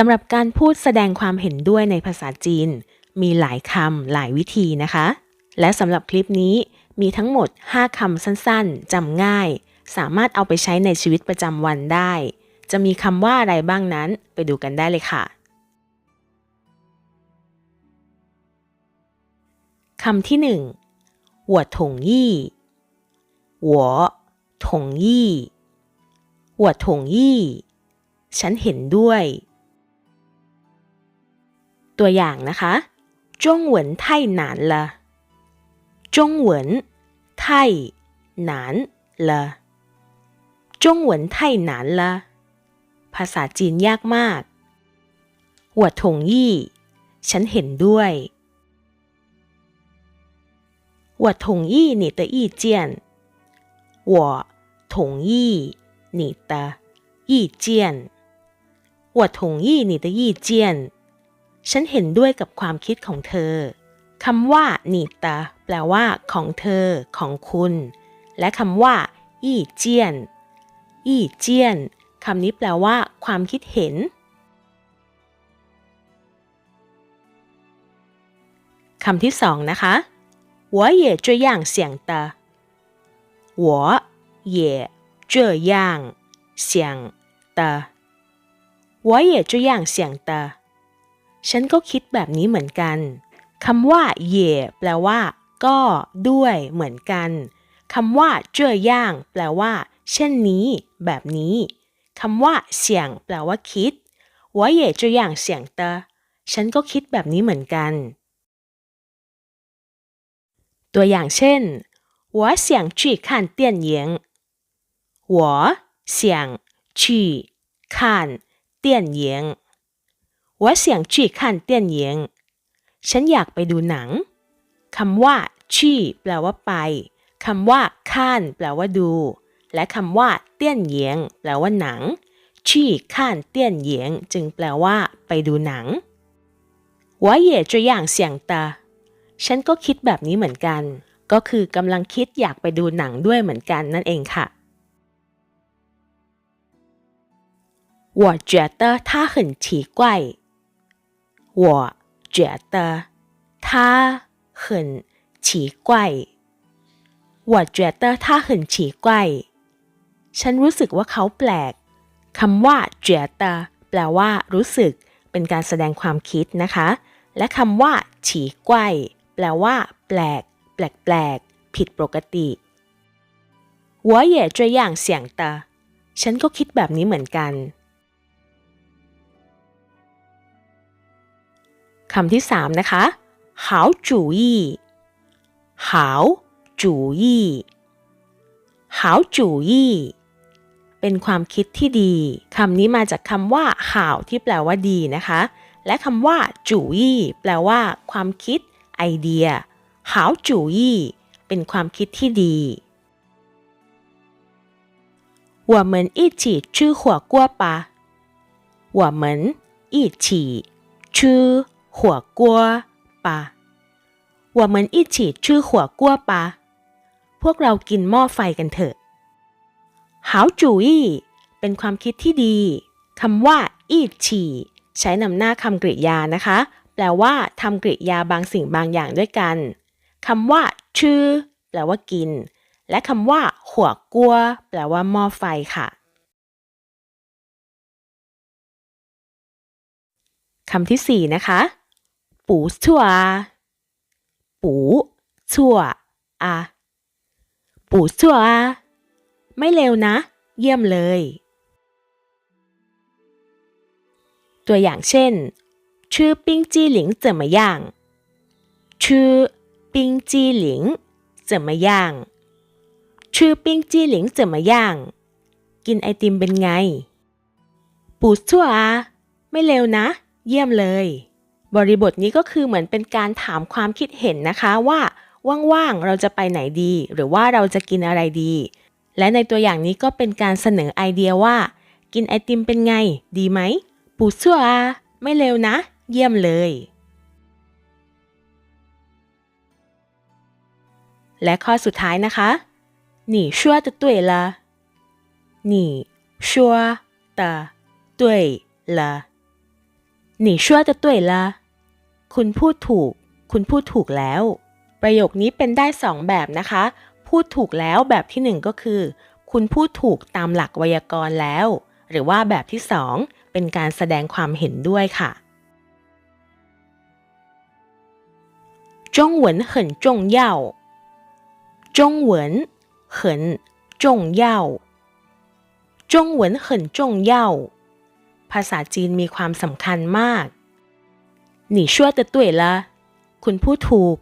สำหรับการพูดแสดงความเห็นด้วยในภาษาจีน มีหลายคำหลายวิธีนะคะ และสำหรับคลิปนี้มีทั้งหมด 5คำสั้นๆจำง่าย สามารถเอาไปใช้ในชีวิตประจำวันได้ จะมีคำว่าอะไรบ้างนั้นไปดูกันได้เลยค่ะคำที่หนึ่งหัวถงยี่หัวถงยี่หัวถงยี่ ฉันเห็นด้วย ตัวอย่างนะคะ中文太难了中文太难了中文太难了ภาษาจีนยากมาก我同意ฉันเห็นด้วย我同意你的意见我同意你的意见我同意你的意见 ฉันเห็นด้วยกับความคิดของเธอ คำว่า你的แปลว่า ของเธอ ของคุณ และคำว่าอี้เจียนอี้เจียนคำนี้แปลว่า ความคิดเห็น คำที่สองนะคะ我也这样想的我也这样想的我也这样想的 ฉันก็คิดแบบนี้เหมือนกัน คำว่าเย่แปลว่า ก็ ด้วย เหมือนกัน คำว่าเจ้อย่าง แปลว่า เช่นนี้ แบบนี้ คำว่าเสียง แปลว่า คิด我也这样想的ฉันก็คิดแบบนี้เหมือนกัน ตัวอย่างเช่น我想去看电影我想去看电影 我想去看电影ฉันอยากไปดูหนัง คำว่าชี่แปลว่าไป คำว่าข้านแปลว่าดู และคำว่าเตี้ยนเหยียงแปลว่าหนังชี่ข้านเตี้ยนเหยียงจึงแปลว่า ไปดูหนัง我也这样想的ฉันก็คิดแบบนี้เหมือนกัน ก็คือกำลังคิดอยากไปดูหนังด้วยเหมือนกันนั่นเองค่ะ我觉得他很奇怪 我觉得他很奇怪我觉得他很奇怪ฉันรู้สึกว่าเขาแปลก คำว่าเจตแปลว่า รู้สึก เป็นการแสดงความคิดนะคะ และคำว่า ฉีกวยแปลว่า แปลก แปลกแปลก ผิดปกติ我也这样想的ฉันก็คิดแบบนี้เหมือนกัน คำที่สามนะคะ好主意好主意好主意เป็นความคิดที่ดี คำนี้มาจากคำว่าข่าวที่แปลว่าดีนะคะ และคำว่าจูยี่แปลว่า ความคิด ไอเดียหาวจูยี่เป็นความคิดที่ดี我们一起吃火锅吧我们一起吃 火锅吧我们一起吃火锅吧พวกเรากินหม้อไฟกันเถอะหาวจูอี้เป็นความคิดที่ดี คำว่า อีฉีใช้นำหน้าคำกริยานะคะ แปลว่าทำกริยาบางสิ่งบางอย่างด้วยกัน คำว่า ชื่อ แปลว่ากิน และคำว่า หัวกัว แปลว่าหม้อไฟค่ะ คำที่สี่นะคะ ปูชัวปูชัวอาปูชัวอาไม่เลวนะ เยี่ยมเลย ตัวอย่างเช่นชื่อปิ้งจีหลิง怎么样ชื่อปิ้งจีหลิง怎么样ชื่อปิ้งจีหลิง怎么样กินไอติมเป็นไง ปูชั่วอาไม่เลวนะ เยี่ยมเลย บริบทนี้ก็คือเหมือนเป็นการถามความคิดเห็นนะคะว่าว่างๆเราจะไปไหนดี หรือว่าเราจะกินอะไรดี และในตัวอย่างนี้ก็เป็นการเสนอไอเดียว่า กินไอติมเป็นไง ดีไหมปูซัวไม่เลวนะ เยี่ยมเลย และข้อสุดท้ายนะคะหนีชัวจะตุยละหนีชัวตะตุยละ 你说的对了คุณพูดถูก คุณพูดถูกแล้ว ประโยคนี้เป็นได้สองแบบนะคะ พูดถูกแล้วแบบที่หนึ่งก็คือ คุณพูดถูกตามหลักไวยากรณ์แล้ว หรือว่าแบบที่สองเป็นการแสดงความเห็นด้วยค่ะ中文很重要中文很重要中文很重要 ภาษาจีนมีความสำคัญมากหนีชั่วตะตุ๋ยละ คุณพูดถูก